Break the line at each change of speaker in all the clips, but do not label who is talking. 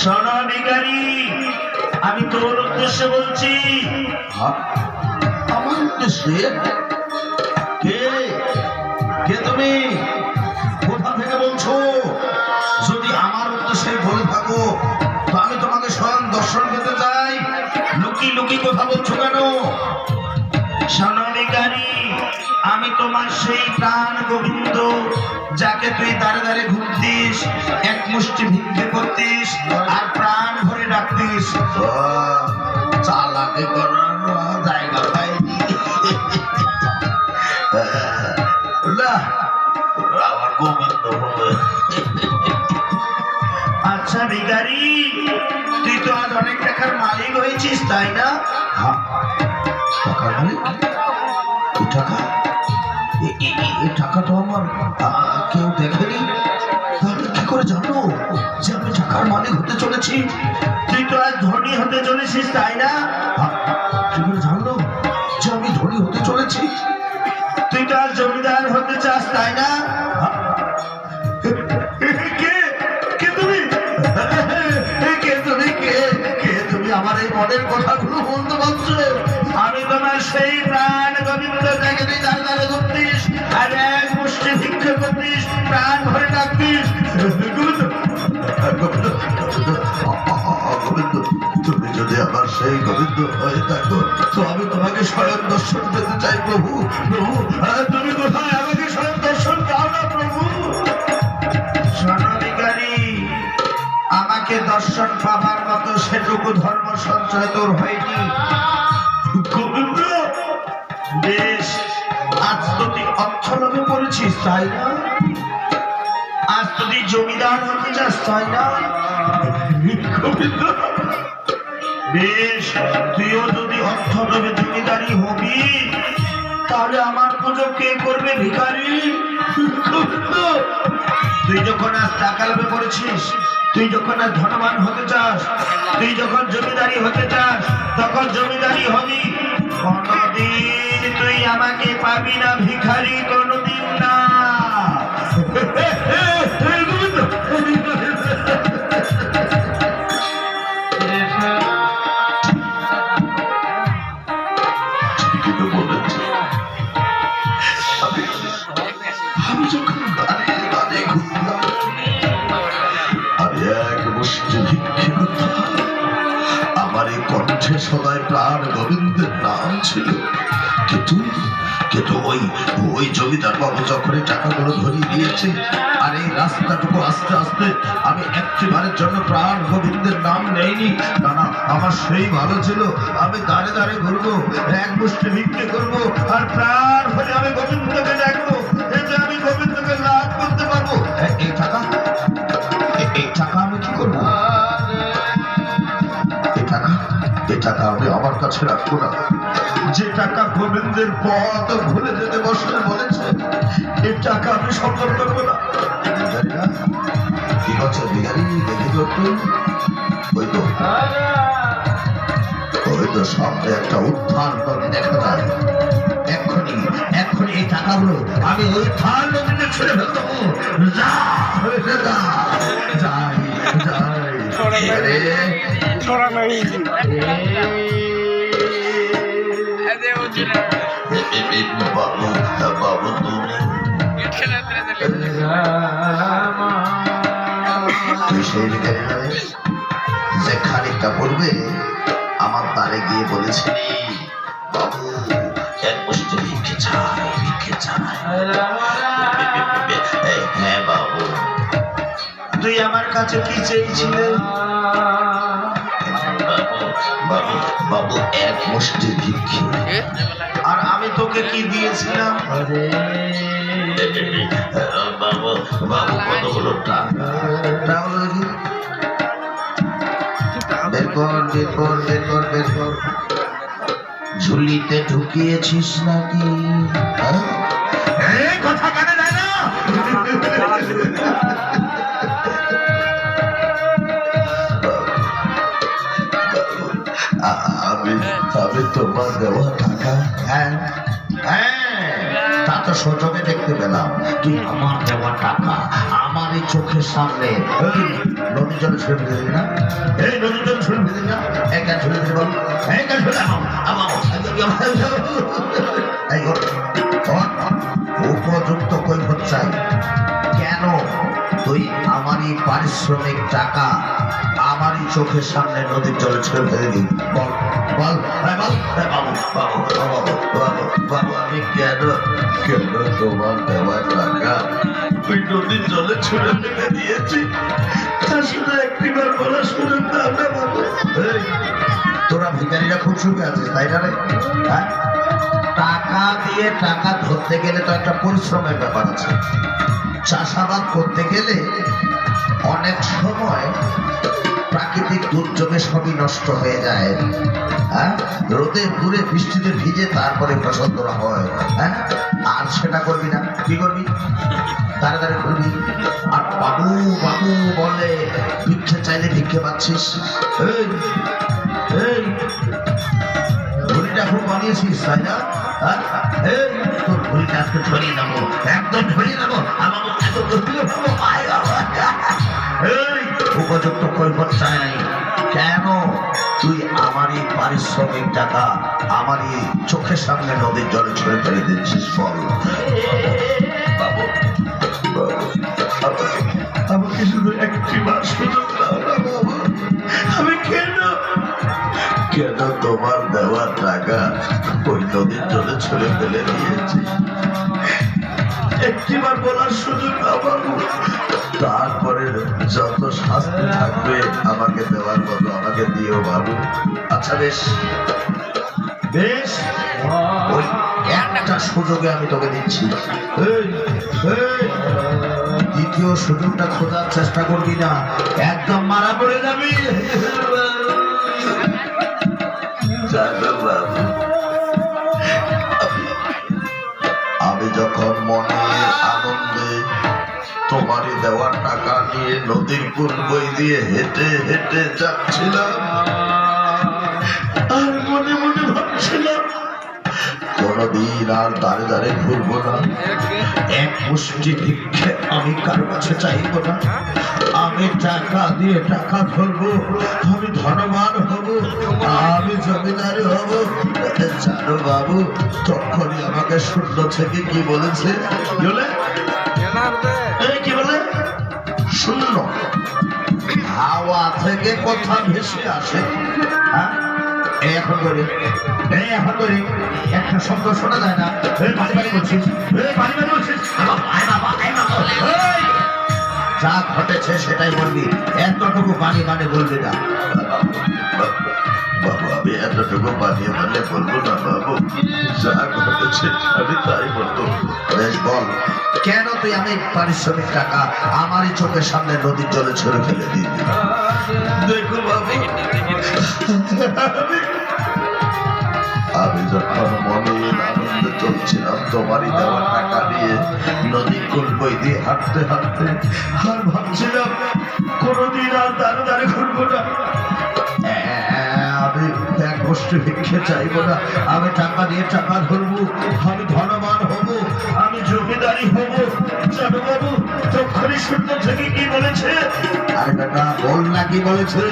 শোনো ভিখারি আমি তোর উদ্দেশ্যে বলছি।
আমার উদ্দেশ্যে? কে? কে তুমি? কোথা থেকে বলছো? যদি আমার উদ্দেশ্যে বলে থাকো তো আমি তোমাকে স্বয়ং দর্শন পেতে চাই। লুকি লুকি কথা বলছো কেন?
শোনো ভিখারি আমি তোমার সেই প্রাণ গোবিন্দ যাকে তুই দাঁড়ে দাঁড়ে ঘুরতিস এক মুষ্টি ভিক্ষে করতিস আর প্রাণ ভরে ডাকতিস।
চালাকি জায়গা পাইনি।
আচ্ছা ভিখারি তুই তো আজ অনেক টাকার মালিক হয়েছিস তাই না?
হ্যাঁ, টাকার মালিক? টাকা? এই টাকা তো আমার কেউ দেখেনি? তাহলে কি করে জানো যে আমি টাকার মালিক হতে চলেছি?
তুই তো আজ ধনী হতে চলেছিস, তাই না?
কি করে জানলো যে আমি ধনী হতে চলেছি?
তুই তো আজ জমিদার হতে চাস, তাই না?
আমার এই মনের কথাগুলো বলতে পারছ
আমি তোমার সেই
যদি আমার সেই গোবিন্দ হয়ে থাকো তো আমি তোমাকে স্বয়ং দর্শন পেতে চাই প্রভু। প্রভু
তুমি কোথায়? আমাকে স্বয়ং দর্শন দাও না প্রভু। আমাকে দর্শন পাবার মতো সেটুকু ধর্ম সঞ্চয় তোর হয়নি। গোবিন্দ বেশ। আজ তো তুই অর্থ লোভে পড়েছিস তাই না? আজ তো তুই জমিদার হতে চাস তাই না? গোবিন্দ বেশ তুইও যদি জমিদারি হবি, তাহলে আমার পুজো কে করবে তুই যখন আজ টাকা পড়েছিস, তুই যখন আজ ধনবান হতে চাস, তুই যখন জমিদারি হতে চাস, তখন জমিদারি হবি। কোনদিন তুই আমাকে পাবি না ভিখারি, কোনদিন
এই কণ্ঠে সদায় প্রাণ গোবিন্দের নাম ছিল। কিন্তু কিন্তু ওই ওই জমিদার বাবু যখন ধরিয়ে দিয়েছে, আর এই রাস্তাটুকু আস্তে আস্তে আমি একটিবারের জন্য প্রাণ গোবিন্দের নাম নেইনি, না না, আমার সেই ভালো ছিল, আমি দাঁড়ে দাঁড়ে ঘুরবো, এক মুষ্টি ভিক্ষে করব, আর প্রাণ হলে আমি গোবিন্দকে দেখব। টাকা আমি আমার কাছে রাখব না। যে টাকা গোবিন্দের পথ ভুলে যেতে বসলে বলেছে এই টাকা আমি সম্পর্ক করব না? কি করছে বিহারি, দেখি তো ওই তো। ওই তো একটা উত্থান নদী দেখা যায়। এক্ষুনি এক্ষুনি এই টাকাগুলো আমি উত্থান যা।
छोड़ा नहीं
বাবু বাবু তুমি তুই সেই ভিখারি নয় যে খানিকটা পড়বে আমার দ্বারে গিয়ে বলেছিলি বাবু এক মুষ্টি ভিক্ষে চাই ভিক্ষে চাই এই, হ্যাঁ বাবু
তুই আমার কাছে কি চেয়েছিলে
বাবু বাবু বাবু এক মুষ্টি ভিক্ষে
আর আমি তোকে কি দিয়েছিলাম?
বাবু বাবু কতগুলো টাকা? টাকাগুলো বের কর বের কর বের কর বের কর ঝুলিতে ঢুকিয়েছিস নাকি? হ্যাঁ?
কথা কানে
তোমার দেওয়া টাকা। হ্যাঁ। হ্যাঁ। তা তো সচকে দেখতে পেলাম। তুই আমার দেওয়া টাকা আমার এই চোখের সামনে।
নদীর জলে ছুড়ে ফেলে দিবি না? এই নদীর জলে ছুড়ে ফেলে দিবি না এক ছুড়ে দিবি এক ছুড়ে আমার এই উপযুক্ত কৈফত চাই। কেন? তুই আমারই পারিশ্রমিক টাকা, আমারই চোখের সামনে নদীর জলে ছেড়ে ফেলে দিবি বল। বাবু বাবু আমি কেন কেন তোমার নদীর জলে ছুড়ে দিয়েছি তোরা ভিখারিরা খুব সুখে আছিস তাই না রে হ্যাঁ টাকা দিয়ে টাকা ধরতে গেলে তো একটা পরিশ্রমের ব্যাপার আছে চাষাবাদ করতে গেলে অনেক সময় প্রাকৃতিক দুর্যোগে সবই নষ্ট হয়ে যায়। হ্যাঁ? রোদে পুরে বৃষ্টিতে ভিজে তারপরে ফসল তোলা হয়। হ্যাঁ? আর সেটা করবি না। কি করবি? তাড়াতাড়ি করবি। আর বাবু বাবু বলে ভিক্ষে চাইলে ভিক্ষে পাচ্ছিস। এই খুব বানিয়েছিস তাই হ্যাঁ? তোর ঘুড়িটা আজকে ধরিয়ে নেব। একদম ধরিয়ে নেব। আমার এত। এই, উপযুক্ত কৈফত চাই কেন তুই আমারই পারিশ্রমিক টাকা আমারই চোখের সামনে নদীর জলে ছড়ে ফেলে দিচ্ছিস বল? বাবু বাবু, আমাকে আমাকে শুধু একটি বার সুযোগ দাও না বাবু আমি কেন? কেন তোমার দেওয়া টাকা ওই নদীর জলে ছুড়ে ফেলে দিয়েছি একটিবার বলার সুযোগ দাও তারপরে যত শাস্তি থাকবে আমাকে দেওয়ার মতো আমাকে দিও বাবু। আচ্ছা বেশ। বেশ। একটা সুযোগে আমি তোকে দিচ্ছি। দ্বিতীয় সুযোগটা খোঁজার চেষ্টা করবি না। একদম মারা পড়ে যাবি। বাবু, যখন মনে আনন্দে তোমারই দেওয়া টাকা নিয়ে নদীর কুল বই দিয়ে হেঁটে হেঁটে যাচ্ছিলাম কোনদিন আর দাঁড়ে দাঁড়ে ঘুরবো না। এক মুষ্টি ভিক্ষে আমি কারও কাছে চাইব না। আমি টাকা দিয়ে টাকা ধরবো আমি ধনবান হব, আমি জমিদারি হব। জানো বাবু, তখনই আমাকে শূন্য থেকে কি বলেছে? বলে? কি বলে? শূন্য। হাওয়া থেকে কথা ভেসে আসে। হ্যাঁ? এই এখন এই এখন একটা শব্দ শোনা যায় না। এই এই বাবা, আয় বাবা, আয় বাবা, এই! যা ঘটেছে সেটাই বলবি। এতটুকু বাণী মানে বলবি না। বাবু আমি এতটুকু মানে বলব না বাবু। যা ঘটেছে আমি তাই বলব। বেশ বল। কেন তুই আমি পারিশ্রমিক টাকা আমারই চোখের সামনে নদীর জলে ছড়ে ফেলে দিবি দেখো বাবু আমি যখন মনে আনন্দে চলছিলাম তোমারই দেওয়া টাকা দিয়ে নদী কোন বই দিয়ে হাঁটতে হাঁটতে, আর ভাবছিলাম কোনোদিন আর দাঁড়ে দাঁড়ে ঘুরবো না। গোষ্ঠী ভিক্ষে চাইব না। আমি টাকা দিয়ে টাকা ধরবো আমি ধনবান হব আমি জমিদারি হব। বাবু তখনই শুনতে থেকে কি বলেছে? আরে বেটা বল না কি বলেছে।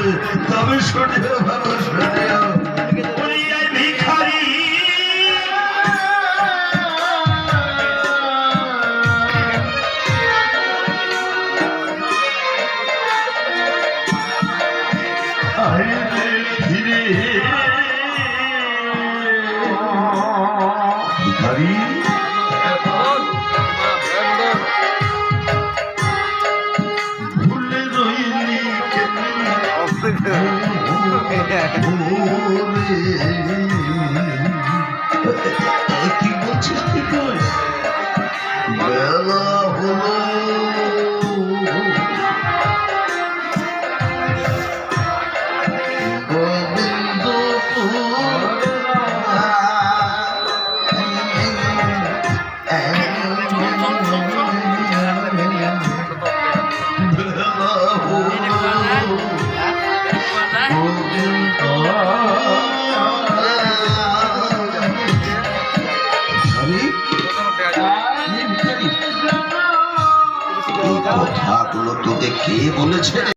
তবে শুনে ভালো শুনিও।